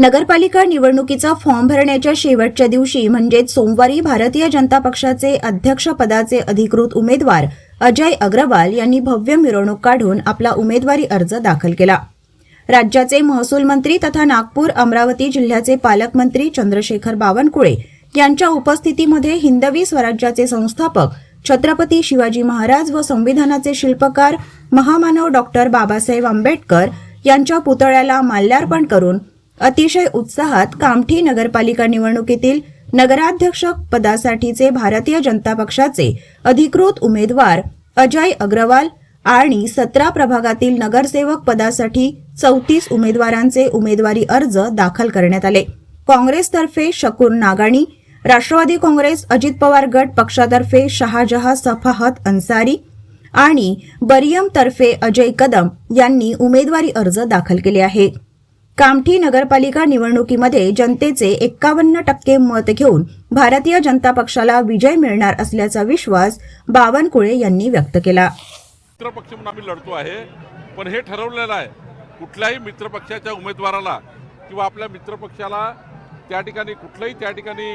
नगरपालिका निवडणुकीचा फॉर्म भरण्याच्या शेवटच्या दिवशी म्हणजेच सोमवारी भारतीय जनता पक्षाचे अध्यक्षपदाचे अधिकृत उमेदवार अजय अग्रवाल यांनी भव्य मिरवणूक काढून आपला उमेदवारी अर्ज दाखल केला. राज्याचे महसूल मंत्री तथा नागपूर अमरावती जिल्ह्याचे पालकमंत्री चंद्रशेखर बावनकुळे यांच्या उपस्थितीमध्ये हिंदवी स्वराज्याचे संस्थापक छत्रपती शिवाजी महाराज व संविधानाचे शिल्पकार महामानव डॉक्टर बाबासाहेब आंबेडकर यांच्या पुतळ्याला माल्यार्पण करून अतिशय उत्साहात कामठी नगरपालिका निवडणुकीतील नगराध्यक्ष पदासाठीचे भारतीय जनता पक्षाचे अधिकृत उमेदवार अजय अग्रवाल आणि सतरा प्रभागातील नगरसेवक पदासाठी चौतीस उमेदवारांचे उमेदवारी अर्ज दाखल करण्यात आले. काँग्रेसतर्फे शकूर नागाणी राष्ट्रवादी काँग्रेस अजित पवार गट पक्षातर्फे शहाजहा सफाहत अन्सारी आणि बरियमतर्फे अजय कदम यांनी उमेदवारी अर्ज दाखल केले आहे कामठी नगरपालिका निवडणुकीमध्ये जनतेचे एक्कावन्न टक्के मत घेऊन भारतीय जनता पक्षाला विजय मिळणार असल्याचा विश्वास बावनकुळे यांनी व्यक्त केला मित्रपक्ष म्हणून आम्ही लढतो आहे पण हे ठरवलेलं आहे कुठल्याही मित्रपक्षाच्या उमेदवाराला किंवा आपल्या मित्रपक्षाला त्या ठिकाणी कुठलंही त्या ठिकाणी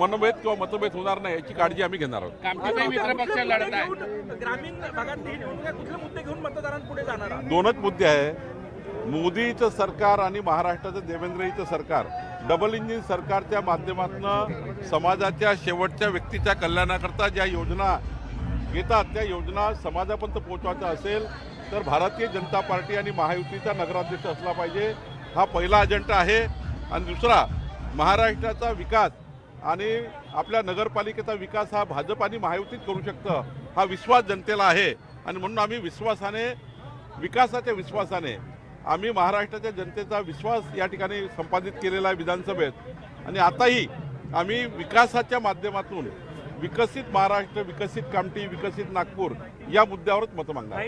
मनभेद किंवा मतभेद होणार नाही याची काळजी आम्ही घेणार आहोत कामठीतही मित्रपक्ष लढत आहे ग्रामीण भागात निवडणूक आहे. कुठले मुद्दे घेऊन मतदारांपुढे जाणार आहात? दोनच मुद्दे आहे मोदीचं सरकार आणि महाराष्ट्राचं देवेंद्रजीचं सरकार डबल इंजिन सरकारच्या माध्यमातून समाजाच्या शेवटच्या व्यक्तीच्या कल्याणाकरता ज्या योजना घेतात त्या योजना समाजापर्यंत पोहोचवायच्या असेल तर भारतीय जनता पार्टी आणि महायुतीचा नगराध्यक्ष असला पाहिजे. हा पहिला अजेंडा आहे. आणि दुसरा महाराष्ट्राचा विकास आणि आपल्या नगरपालिकेचा विकास हा भाजप आणि महायुतीत करू शकतं हा विश्वास जनतेला आहे. आणि म्हणून आम्ही विश्वासाने विकासाच्या विश्वासाने आम्ही महाराष्ट्राच्या जनतेचा विश्वास या ठिकाणी संपादित केलेला आहे विधानसभेत. आणि आताही आम्ही विकासाच्या माध्यमातून विकसित महाराष्ट्र विकसित कामठी विकसित नागपूर या मुद्द्यावरच मतं मागणार